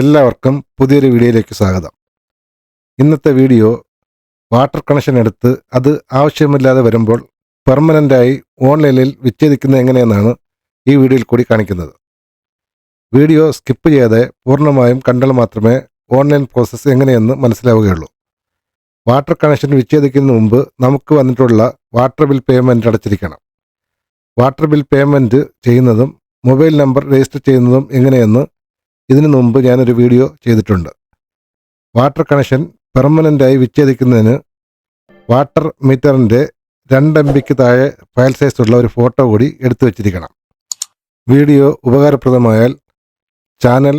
എല്ലാവർക്കും പുതിയൊരു വീഡിയോയിലേക്ക് സ്വാഗതം. ഇന്നത്തെ വീഡിയോ വാട്ടർ കണക്ഷൻ എടുത്ത് അത് ആവശ്യമില്ലാതെ വരുമ്പോൾ പെർമനന്റായി ഓൺലൈനിൽ വിച്ഛേദിക്കുന്നത് എങ്ങനെയെന്നാണ് ഈ വീഡിയോയിൽ കൂടി കാണിക്കുന്നത്. വീഡിയോ സ്കിപ്പ് ചെയ്യാതെ പൂർണമായും കണ്ടാൽ മാത്രമേ ഓൺലൈൻ പ്രോസസ്സ് എങ്ങനെയെന്ന് മനസ്സിലാവുകയുള്ളൂ. വാട്ടർ കണക്ഷൻ വിച്ഛേദിക്കുന്നതിന് മുമ്പ് നമുക്ക് വന്നിട്ടുള്ള വാട്ടർ ബിൽ പേയ്മെന്റ് അടച്ചിരിക്കണം. വാട്ടർ ബിൽ പേയ്മെന്റ് ചെയ്യുന്നതും മൊബൈൽ നമ്പർ രജിസ്റ്റർ ചെയ്യുന്നതും എങ്ങനെയെന്ന് ഇതിനു മുമ്പ് ഞാനൊരു വീഡിയോ ചെയ്തിട്ടുണ്ട്. വാട്ടർ കണക്ഷൻ പെർമനന്റായി വിച്ഛേദിക്കുന്നതിന് വാട്ടർ മീറ്ററിന്റെ രണ്ട് എം ബിക്ക് താഴെ ഫയൽ സൈസുള്ള ഒരു ഫോട്ടോ കൂടി എടുത്തു വച്ചിരിക്കണം. വീഡിയോ ഉപകാരപ്രദമായാൽ ചാനൽ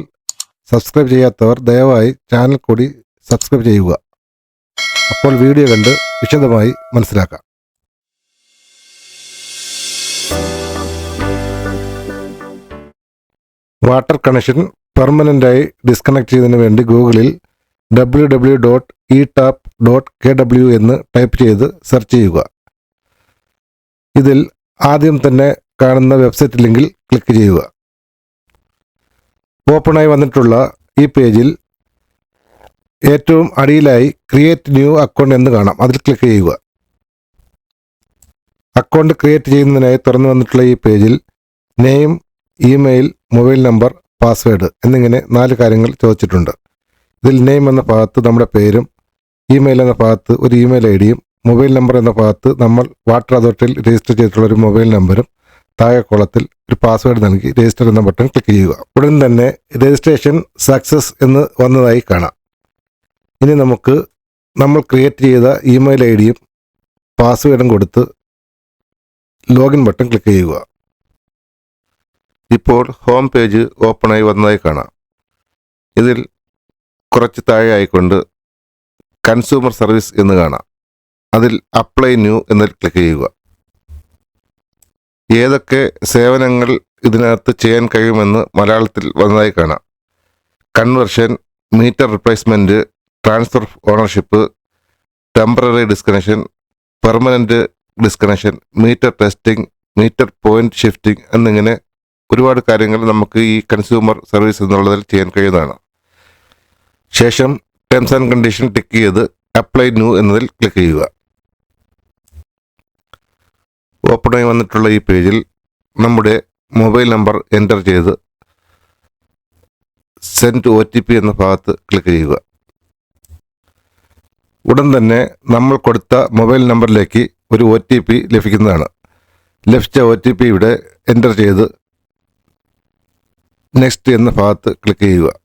സബ്സ്ക്രൈബ് ചെയ്യാത്തവർ ദയവായി ചാനൽ കൂടി സബ്സ്ക്രൈബ് ചെയ്യുക. അപ്പോൾ വീഡിയോ കണ്ട് വിശദമായി മനസ്സിലാക്കാം. വാട്ടർ കണക്ഷൻ പെർമനന്റായി ഡിസ്കണക്ട് ചെയ്യുന്നതിന് വേണ്ടി ഗൂഗിളിൽ W W dot E tap dot K W എന്ന് ടൈപ്പ് ചെയ്ത് സെർച്ച് ചെയ്യുക. ഇതിൽ ആദ്യം തന്നെ കാണുന്ന വെബ്സൈറ്റ് ലിങ്കിൽ ക്ലിക്ക് ചെയ്യുക. ഓപ്പണായി വന്നിട്ടുള്ള ഈ പേജിൽ ഏറ്റവും അടിയിലായി ക്രിയേറ്റ് ന്യൂ അക്കൗണ്ട് എന്ന് കാണാം. അതിൽ ക്ലിക്ക് ചെയ്യുക. അക്കൗണ്ട് ക്രിയേറ്റ് ചെയ്യുന്നതിനായി തുറന്നു വന്നിട്ടുള്ള ഈ പേജിൽ name email mobile number password എന്നിങ്ങനെ നാല് കാര്യങ്ങൾ ചോദിച്ചിട്ടുണ്ട്. ഇതിൽ നെയിം എന്ന ഭാഗത്ത് നമ്മുടെ പേരും ഇമെയിൽ എന്ന ഭാഗത്ത് ഒരു ഇമെയിൽ ഐ ഡിയും മൊബൈൽ നമ്പർ എന്ന ഭാഗത്ത് നമ്മൾ വാട്ടർ അതോറിറ്റിയിൽ രജിസ്റ്റർ ചെയ്തിട്ടുള്ള ഒരു മൊബൈൽ നമ്പറും താഴെ കോളത്തിൽ ഒരു പാസ്വേഡ് നൽകി രജിസ്റ്റർ എന്ന ബട്ടൺ ക്ലിക്ക് ചെയ്യുക. ഉടൻ തന്നെ രജിസ്ട്രേഷൻ സക്സസ് എന്ന് വന്നതായി കാണാം. ഇനി നമുക്ക് നമ്മൾ ക്രിയേറ്റ് ചെയ്ത ഇമെയിൽ ഐ ഡിയും പാസ്വേഡും കൊടുത്ത് ലോഗിൻ ബട്ടൺ ക്ലിക്ക് ചെയ്യുക. ഇപ്പോൾ ഹോം പേജ് ഓപ്പണായി വന്നതായി കാണാം. ഇതിൽ കുറച്ച് താഴെ ആയിക്കൊണ്ട് കൺസ്യൂമർ സർവീസ് എന്ന് കാണാം. അതിൽ അപ്ലൈ ന്യൂ എന്നതിൽ ക്ലിക്ക് ചെയ്യുക. ഏതൊക്കെ സേവനങ്ങൾ ഇതിനകത്ത് ചെയ്യാൻ കഴിയുമെന്ന് മലയാളത്തിൽ വന്നതായി കാണാം. Conversion meter replacement transfer ownership temporary disconnection permanent disconnection meter testing meter point shifting എന്നിങ്ങനെ ഒരുപാട് കാര്യങ്ങൾ നമുക്ക് ഈ കൺസ്യൂമർ സർവീസ് എന്നുള്ളതിൽ ചെയ്യാൻ കഴിയുന്നതാണ്. ശേഷം ടേംസ് ആൻഡ് കണ്ടീഷൻ ടിക്ക് ചെയ്ത് അപ്ലൈ ന്യൂ എന്നതിൽ ക്ലിക്ക് ചെയ്യുക. ഓപ്പണായി വന്നിട്ടുള്ള ഈ പേജിൽ നമ്മുടെ മൊബൈൽ നമ്പർ എന്റർ ചെയ്ത് സെൻഡ് ഒ ടി പി എന്ന ഭാഗത്ത് ക്ലിക്ക് ചെയ്യുക. ഉടൻ തന്നെ നമ്മൾ കൊടുത്ത മൊബൈൽ നമ്പറിലേക്ക് ഒരു ഒ ടി പി ലഭിക്കുന്നതാണ്. ലഭിച്ച ഒ ടി പി ഇവിടെ എന്റർ ചെയ്ത് നെക്സ്റ്റ് എന്ന ഭാഗത്ത് ക്ലിക്ക് ചെയ്യുക.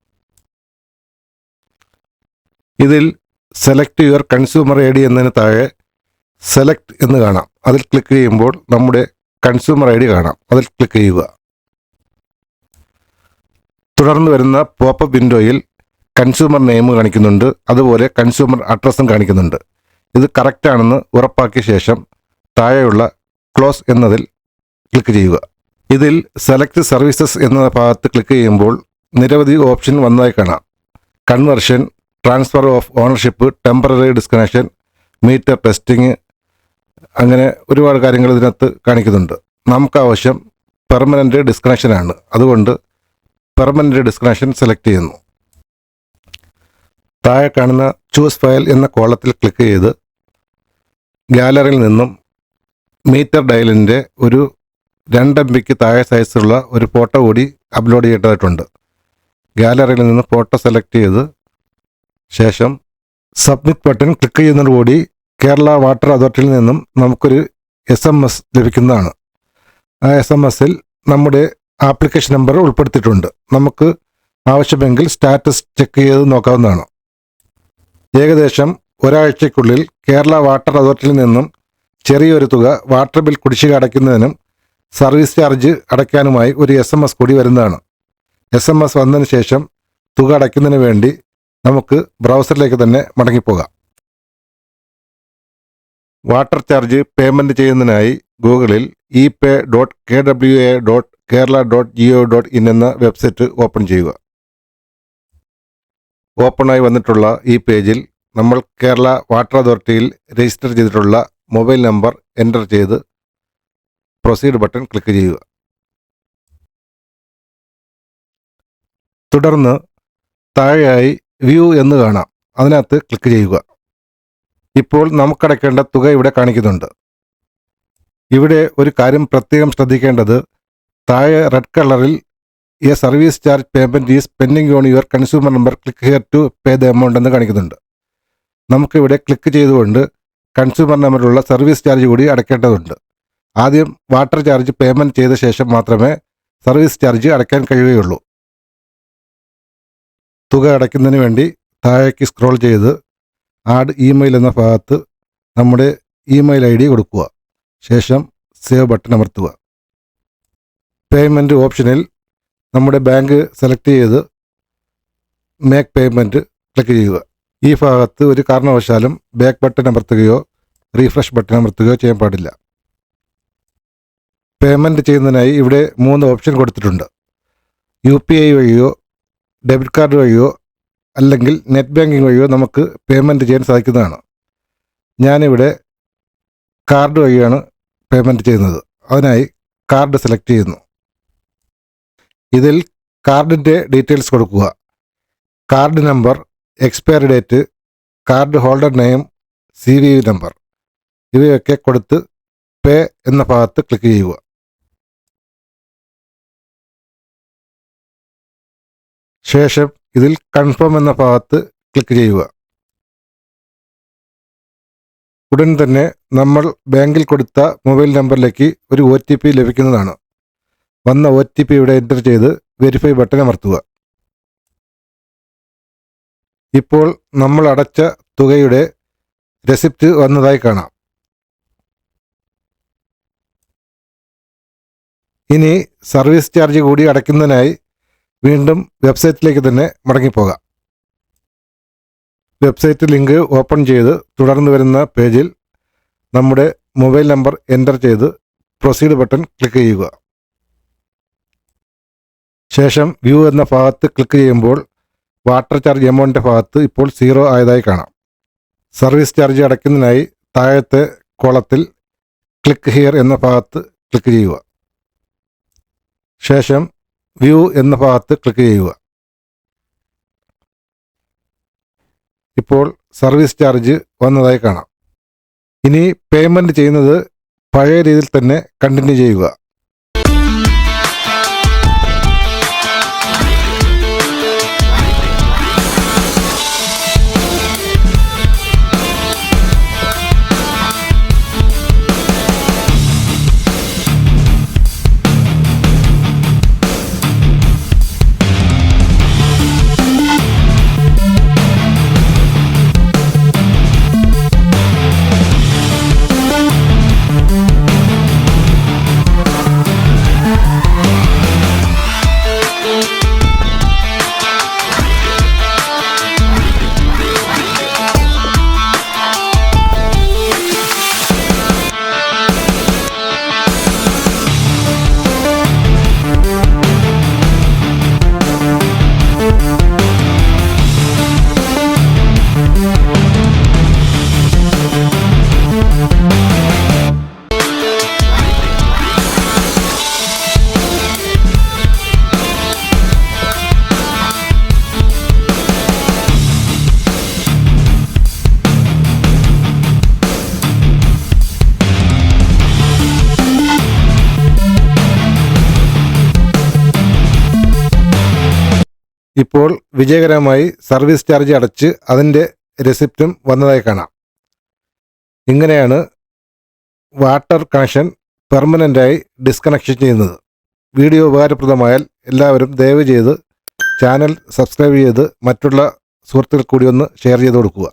ഇതിൽ select your consumer I D എന്നതിന് താഴെ സെലക്ട് എന്ന് കാണാം. അതിൽ ക്ലിക്ക് ചെയ്യുമ്പോൾ നമ്മുടെ കൺസ്യൂമർ ഐ ഡി കാണാം. അതിൽ ക്ലിക്ക് ചെയ്യുക. തുടർന്ന് വരുന്ന പോപ്പപ്പ് വിൻഡോയിൽ കൺസ്യൂമർ നെയിം കാണിക്കുന്നുണ്ട്. അതുപോലെ കൺസ്യൂമർ അഡ്രസ്സും കാണിക്കുന്നുണ്ട്. ഇത് കറക്റ്റാണെന്ന് ഉറപ്പാക്കിയ ശേഷം താഴെയുള്ള ക്ലോസ് എന്നതിൽ ക്ലിക്ക് ചെയ്യുക. ഇതിൽ സെലക്ട് സർവീസസ് എന്ന ഭാഗത്ത് ക്ലിക്ക് ചെയ്യുമ്പോൾ നിരവധി ഓപ്ഷൻ വന്നതായി കാണാം. Conversion transfer of ownership temporary disconnection meter testing അങ്ങനെ ഒരുപാട് കാര്യങ്ങൾ ഇതിനകത്ത് കാണിക്കുന്നുണ്ട്. നമുക്ക് ആവശ്യം പെർമനന്റ് ഡിസ്കണക്ഷനാണ് അതുകൊണ്ട് പെർമനന്റ് ഡിസ്കണക്ഷൻ സെലക്ട് ചെയ്യുന്നു. താഴെ കാണുന്ന ചൂസ് ഫയൽ എന്ന കോളത്തിൽ ക്ലിക്ക് ചെയ്ത് ഗാലറിയിൽ നിന്നും മീറ്റർ ഡയലിന്റെ ഒരു രണ്ട് എം ബിക്ക് താഴെ സൈസുള്ള ഒരു ഫോട്ടോ കൂടി അപ്ലോഡ് ചെയ്യേണ്ടതായിട്ടുണ്ട് ഗാലറിയിൽ നിന്ന് ഫോട്ടോ സെലക്ട് ചെയ്ത് ശേഷം സബ്മിറ്റ് ബട്ടൺ ക്ലിക്ക് ചെയ്യുന്നതോടുകൂടി കേരള വാട്ടർ അതോറിറ്റിയിൽ നിന്നും നമുക്കൊരു എസ് എം എസ് ലഭിക്കുന്നതാണ്. ആ എസ് എം എസിൽ നമ്മുടെ ആപ്ലിക്കേഷൻ നമ്പർ ഉൾപ്പെടുത്തിയിട്ടുണ്ട്. നമുക്ക് ആവശ്യമെങ്കിൽ സ്റ്റാറ്റസ് ചെക്ക് ചെയ്ത് നോക്കാവുന്നതാണ്. ഏകദേശം ഒരാഴ്ചയ്ക്കുള്ളിൽ കേരള വാട്ടർ അതോറിറ്റിയിൽ നിന്നും ചെറിയൊരു തുക വാട്ടർ ബിൽ കുടിശ്ശിക അടയ്ക്കുന്നതിനും സർവീസ് ചാർജ് അടയ്ക്കാനുമായി ഒരു എസ് എം എസ് കൂടി വരുന്നതാണ്. എസ് എം എസ് വന്നതിന് ശേഷം തുക അടയ്ക്കുന്നതിന് വേണ്ടി നമുക്ക് ബ്രൗസറിലേക്ക് തന്നെ മടങ്ങിപ്പോകാം. വാട്ടർ ചാർജ് പേയ്മെന്റ് ചെയ്യുന്നതിനായി ഗൂഗിളിൽ E pay dot K W A dot Kerala dot G O dot in എന്ന വെബ്സൈറ്റ് ഓപ്പൺ ചെയ്യുക. ഓപ്പണായി വന്നിട്ടുള്ള ഈ പേജിൽ നമ്മൾ കേരള വാട്ടർ അതോറിറ്റിയിൽ രജിസ്റ്റർ ചെയ്തിട്ടുള്ള മൊബൈൽ നമ്പർ എന്റർ ചെയ്ത് പ്രൊസീഡ് ബട്ടൺ ക്ലിക്ക് ചെയ്യുക. തുടർന്ന് താഴെയായി വ്യൂ എന്ന് കാണാം. അതിനകത്ത് ക്ലിക്ക് ചെയ്യുക. ഇപ്പോൾ നമുക്കടയ്ക്കേണ്ട തുക ഇവിടെ കാണിക്കുന്നുണ്ട്. ഇവിടെ ഒരു കാര്യം പ്രത്യേകം ശ്രദ്ധിക്കേണ്ടത് താഴെ റെഡ് കളറിൽ a service charge payment is pending on your consumer number click here to pay the amount എന്ന് കാണിക്കുന്നുണ്ട്. നമുക്കിവിടെ ക്ലിക്ക് ചെയ്തുകൊണ്ട് കൺസ്യൂമർ നമ്പറിലുള്ള സർവീസ് ചാർജ് കൂടി അടയ്ക്കേണ്ടതുണ്ട്. ആദ്യം വാട്ടർ ചാർജ് പേയ്മെന്റ് ചെയ്ത ശേഷം മാത്രമേ സർവീസ് ചാർജ് അടയ്ക്കാൻ കഴിയുകയുള്ളൂ. തുക അടയ്ക്കുന്നതിന് വേണ്ടി താഴേക്ക് സ്ക്രോൾ ചെയ്ത് ആഡ് ഇമെയിൽ എന്ന ഭാഗത്ത് നമ്മുടെ ഇമെയിൽ ഐ ഡി കൊടുക്കുക. ശേഷം സേവ് ബട്ടൺ അമർത്തുക. പേയ്മെന്റ് ഓപ്ഷനിൽ നമ്മുടെ ബാങ്ക് സെലക്ട് ചെയ്ത് മേക്ക് പേയ്മെന്റ് ക്ലിക്ക് ചെയ്യുക. ഈ ഭാഗത്ത് ഒരു കാരണവശാലും ബാക്ക് ബട്ടൺ അമർത്തുകയോ റീഫ്രഷ് ബട്ടൺ അമർത്തുകയോ ചെയ്യാൻ പാടില്ല. പേയ്മെന്റ് ചെയ്യുന്നതിനായി ഇവിടെ മൂന്ന് ഓപ്ഷൻ കൊടുത്തിട്ടുണ്ട്. യു പി ഐ വഴിയോ ഡെബിറ്റ് കാർഡ് വഴിയോ അല്ലെങ്കിൽ നെറ്റ് ബാങ്കിങ് വഴിയോ നമുക്ക് പേയ്മെന്റ് ചെയ്യാൻ സാധിക്കുന്നതാണ്. ഞാനിവിടെ കാർഡ് വഴിയാണ് പേയ്മെന്റ് ചെയ്യുന്നത്. അതിനായി കാർഡ് സെലക്ട് ചെയ്യുന്നു. ഇതിൽ കാർഡിന്റെ ഡീറ്റെയിൽസ് കൊടുക്കുക. Card number expiry date card holder name C V number ഇവയൊക്കെ കൊടുത്ത് പേ എന്ന ഭാഗത്ത് ക്ലിക്ക് ചെയ്യുക. ശേഷം ഇതിൽ കൺഫേം എന്ന ഭാഗത്ത് ക്ലിക്ക് ചെയ്യുക. ഉടൻ തന്നെ നമ്മൾ ബാങ്കിൽ കൊടുത്ത മൊബൈൽ നമ്പറിലേക്ക് ഒരു ഒ ടി പി ലഭിക്കുന്നതാണ്. വന്ന ഒ ടി പി ഇവിടെ എന്റർ ചെയ്ത് വെരിഫൈ ബട്ടൺ അമർത്തുക. ഇപ്പോൾ നമ്മൾ അടച്ച തുകയുടെ റെസിപ്റ്റ് വന്നതായി കാണാം. ഇനി സർവീസ് ചാർജ് കൂടി അടയ്ക്കുന്നതിനായി വീണ്ടും വെബ്സൈറ്റിലേക്ക് തന്നെ മടങ്ങിപ്പോകാം. വെബ്സൈറ്റ് ലിങ്ക് ഓപ്പൺ ചെയ്ത് തുടർന്ന് വരുന്ന പേജിൽ നമ്മുടെ മൊബൈൽ നമ്പർ എന്റർ ചെയ്ത് പ്രൊസീഡ് ബട്ടൺ ക്ലിക്ക് ചെയ്യുക. ശേഷം വ്യൂ എന്ന ഭാഗത്ത് ക്ലിക്ക് ചെയ്യുമ്പോൾ വാട്ടർ ചാർജ് എമൗണ്ടിന്റെ ഭാഗത്ത് ഇപ്പോൾ സീറോ ആയതായി കാണാം. സർവീസ് ചാർജ് അടയ്ക്കുന്നതിനായി താഴത്തെ കോളത്തിൽ ക്ലിക്ക് ഹിയർ എന്ന ഭാഗത്ത് ക്ലിക്ക് ചെയ്യുക. ശേഷം വ്യൂ എന്ന ഭാഗത്ത് ക്ലിക്ക് ചെയ്യുക. ഇപ്പോൾ സർവീസ് ചാർജ് വന്നതായി കാണാം. ഇനി പേയ്മെന്റ് ചെയ്യുന്നത് പഴയ രീതിയിൽ തന്നെ കണ്ടിന്യൂ ചെയ്യുക. ഇപ്പോൾ വിജയകരമായി സർവീസ് ചാർജ് അടച്ച് അതിന്റെ റെസിപ്റ്റും വന്നതായി കാണാം. ഇങ്ങനെയാണ് വാട്ടർ കണക്ഷൻ പെർമനന്റായി ഡിസ്കണക്ഷൻ ചെയ്യുന്നത്. വീഡിയോ ഉപകാരപ്രദമായാൽ എല്ലാവരും ദയവ് ചെയ്ത് ചാനൽ സബ്സ്ക്രൈബ് ചെയ്ത് മറ്റുള്ള സുഹൃത്തുക്കൾ കൂടി ഒന്ന് ഷെയർ ചെയ്ത് കൊടുക്കുക.